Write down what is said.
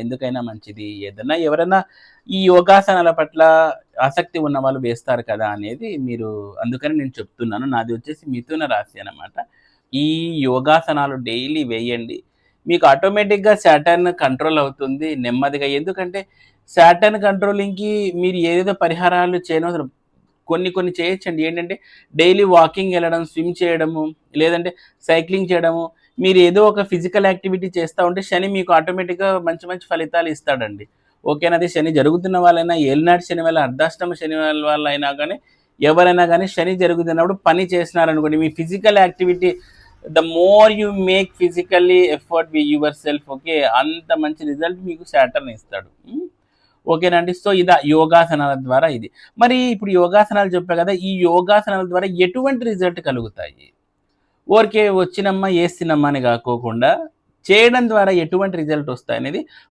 ఎందుకైనా మంచిది. ఏదైనా ఎవరైనా ఈ యోగాసనాల పట్ల ఆసక్తి ఉన్న వాళ్ళు వేస్తారు కదా అనేది మీరు అందుకని నేను చెప్తున్నాను. నాది వచ్చేసి మిథున రాశి అనమాట ఈ యోగాసనాలు డైలీ వేయండి. మీకు ఆటోమేటిక్గా శాటర్న్ కంట్రోల్ అవుతుంది నెమ్మదిగా. ఎందుకంటే శాటర్న్ కంట్రోలింగ్కి మీరు ఏదేదో పరిహారాలు చేయనవసరం కొన్ని కొన్ని చేయొచ్చండి. ఏంటంటే డైలీ వాకింగ్ వెళ్ళడం స్విమ్ చేయడము లేదంటే సైక్లింగ్ చేయడము మీరు ఏదో ఒక ఫిజికల్ యాక్టివిటీ చేస్తూ ఉంటే శని మీకు ఆటోమేటిక్గా మంచి మంచి ఫలితాలు ఇస్తాడండి. ఓకేనా? అది శని జరుగుతున్న వాళ్ళైనా ఏలినాటి శని వల్ల అర్ధాష్టమ శని వాళ్ళైనా కానీ ఎవరైనా కానీ శని జరుగుతున్నప్పుడు పని చేసినారనుకోండి మీ physical activity the more you make physically effort we yourself okay అంత మంచి రిజల్ట్ మీకు శాటర్న్ ఇస్తాడు. ఓకేనా ఓకేనండి సో ఇదా యోగాసనాల ద్వారా ఇది. మరి ఇప్పుడు యోగాసనాలు చెప్పా కదా ఈ యోగాసనాల ద్వారా ఎటువంటి రిజల్ట్ కలుగుతాయి? ఊరికే వచ్చినమ్మా వేసినమ్మా అని కాకోకుండా చేయడం ద్వారా ఎటువంటి రిజల్ట్ వస్తాయనేది